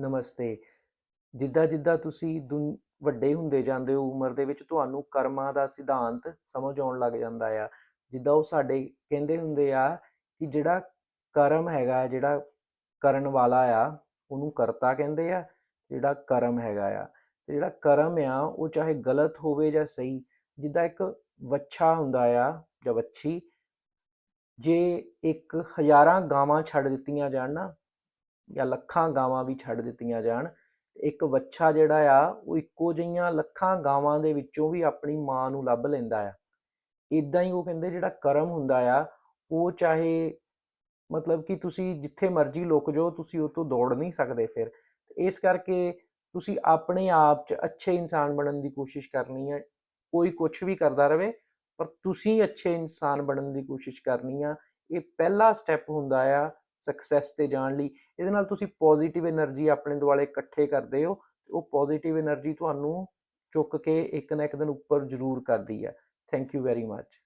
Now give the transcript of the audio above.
ਨਮਸਤੇ। ਜਿੱਦਾਂ ਜਿੱਦਾਂ ਤੁਸੀਂ ਦੁਨ, ਵੱਡੇ ਹੁੰਦੇ ਜਾਂਦੇ ਹੋ, ਉਮਰ ਦੇ ਵਿੱਚ ਤੁਹਾਨੂੰ ਕਰਮਾਂ ਦਾ ਸਿਧਾਂਤ ਸਮਝ ਆਉਣ ਲੱਗ ਜਾਂਦਾ ਆ। ਜਿੱਦਾਂ ਉਹ ਸਾਡੇ ਕਹਿੰਦੇ ਹੁੰਦੇ ਆ ਕਿ ਜਿਹੜਾ ਕਰਮ ਹੈਗਾ, ਜਿਹੜਾ ਕਰਨ ਵਾਲਾ ਆ, ਉਹਨੂੰ ਕਰਤਾ ਕਹਿੰਦੇ ਆ, ਜਿਹੜਾ ਕਰਮ ਹੈਗਾ ਆ। ਤੇ ਜਿਹੜਾ ਕਰਮ ਆ, ਉਹ ਚਾਹੇ ਗਲਤ ਹੋਵੇ ਜਾਂ ਸਹੀ, ਜਿੱਦਾਂ ਇੱਕ ਵੱਛਾ ਹੁੰਦਾ ਆ ਜਾਂ ਵੱਛੀ, ਜੇ ਇੱਕ ਹਜ਼ਾਰਾਂ ਗਾਵਾਂ ਛੱਡ ਦਿੱਤੀਆਂ ਜਾਣ ਨਾ ਜਾਂ ਲੱਖਾਂ ਗਾਵਾਂ ਵੀ ਛੱਡ ਦਿੱਤੀਆਂ ਜਾਣ ਇੱਕ ਵੱਛਾ ਜਿਹੜਾ ਆ, ਉਹ ਇੱਕੋ ਜਿਹੀਆਂ ਲੱਖਾਂ ਗਾਵਾਂ ਦੇ ਵਿੱਚੋਂ ਵੀ ਆਪਣੀ ਮਾਂ ਨੂੰ ਲੱਭ ਲੈਂਦਾ ਆ। ਇਦਾਂ ਹੀ ਉਹ ਕਹਿੰਦੇ ਜਿਹੜਾ ਕਰਮ ਹੁੰਦਾ ਆ, ਉਹ ਚਾਹੇ ਮਤਲਬ ਕਿ ਤੁਸੀਂ ਜਿੱਥੇ ਮਰਜ਼ੀ ਲੁਕ ਜਾਓ, ਤੁਸੀਂ ਉਹ ਤੋਂ ਦੌੜ ਨਹੀਂ ਸਕਦੇ ਫਿਰ। ਇਸ ਕਰਕੇ ਤੁਸੀਂ ਆਪਣੇ ਆਪ 'ਚ ਅੱਛੇ ਇਨਸਾਨ ਬਣਨ ਦੀ ਕੋਸ਼ਿਸ਼ ਕਰਨੀ ਹੈ ਕੋਈ ਕੁਝ ਵੀ ਕਰਦਾ ਰਵੇ, ਪਰ ਤੁਸੀਂ ਅੱਛੇ ਇਨਸਾਨ ਬਣਨ ਦੀ ਕੋਸ਼ਿਸ਼ ਕਰਨੀ ਆ। ਇਹ ਪਹਿਲਾ ਸਟੈਪ ਹੁੰਦਾ ਆ ਸਕਸੈਸ ਤੇ ਜਾਣ ਲਈ, ਇਹਦੇ ਨਾਲ ਤੁਸੀਂ ਪੋਜ਼ਿਟਿਵ એનર્ਜੀ ਆਪਣੇ ਦੁਆਲੇ ਇਕੱਠੇ ਕਰਦੇ ਹੋ ਉਹ ਪੋਜ਼ਿਟਿਵ એનર્ਜੀ ਤੁਹਾਨੂੰ ਚੁੱਕ ਕੇ ਇੱਕ ਨਾ ਇੱਕ ਦਿਨ ਉੱਪਰ ਜ਼ਰੂਰ ਕਰਦੀ ਹੈ। Thank you very much